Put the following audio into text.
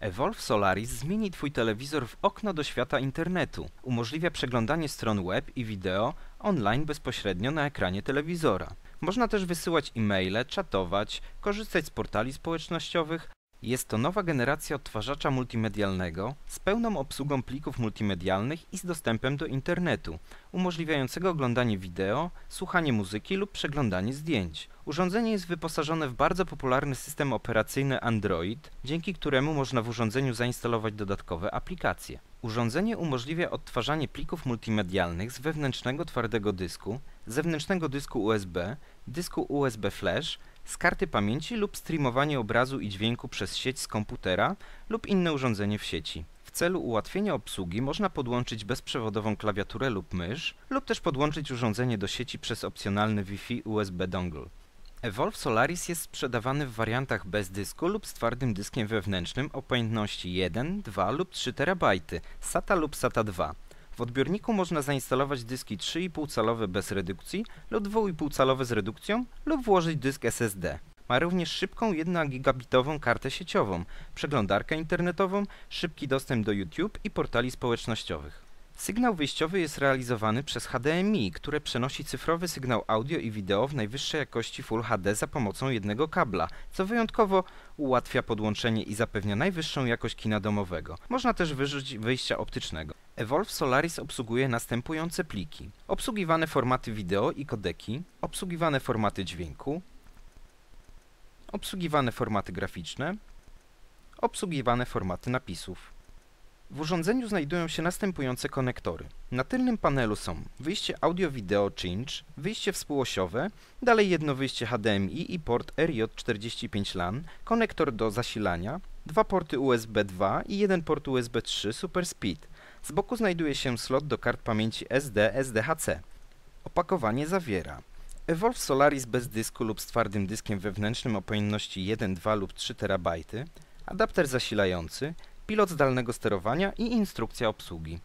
Evolve Solaris zmieni Twój telewizor w okno do świata internetu. Umożliwia przeglądanie stron web i wideo online bezpośrednio na ekranie telewizora. Można też wysyłać e-maile, czatować, korzystać z portali społecznościowych. Jest to nowa generacja odtwarzacza multimedialnego z pełną obsługą plików multimedialnych i z dostępem do internetu, umożliwiającego oglądanie wideo, słuchanie muzyki lub przeglądanie zdjęć. Urządzenie jest wyposażone w bardzo popularny system operacyjny Android, dzięki któremu można w urządzeniu zainstalować dodatkowe aplikacje. Urządzenie umożliwia odtwarzanie plików multimedialnych z wewnętrznego twardego dysku, zewnętrznego dysku USB, dysku USB flash, z karty pamięci lub streamowanie obrazu i dźwięku przez sieć z komputera lub inne urządzenie w sieci. W celu ułatwienia obsługi można podłączyć bezprzewodową klawiaturę lub mysz lub też podłączyć urządzenie do sieci przez opcjonalny Wi-Fi USB dongle. Evolve Solaris jest sprzedawany w wariantach bez dysku lub z twardym dyskiem wewnętrznym o pojemności 1, 2 lub 3 TB, SATA lub SATA 2. W odbiorniku można zainstalować dyski 3,5 calowe bez redukcji lub 2,5 calowe z redukcją lub włożyć dysk SSD. Ma również szybką 1 gigabitową kartę sieciową, przeglądarkę internetową, szybki dostęp do YouTube i portali społecznościowych. Sygnał wyjściowy jest realizowany przez HDMI, które przenosi cyfrowy sygnał audio i wideo w najwyższej jakości Full HD za pomocą jednego kabla, co wyjątkowo ułatwia podłączenie i zapewnia najwyższą jakość kina domowego. Można też wyżyć wyjścia optycznego. Evolve Solaris obsługuje następujące pliki. Obsługiwane formaty wideo i kodeki, obsługiwane formaty dźwięku, obsługiwane formaty graficzne, obsługiwane formaty napisów. W urządzeniu znajdują się następujące konektory. Na tylnym panelu są wyjście audio-wideo Cinch, wyjście współosiowe, dalej jedno wyjście HDMI i port RJ45 LAN, konektor do zasilania, dwa porty USB 2 i jeden port USB 3 Super Speed. Z boku znajduje się slot do kart pamięci SD SDHC. Opakowanie zawiera Evolve Solaris bez dysku lub z twardym dyskiem wewnętrznym o pojemności 1, 2 lub 3 TB, adapter zasilający, pilot zdalnego sterowania i instrukcja obsługi.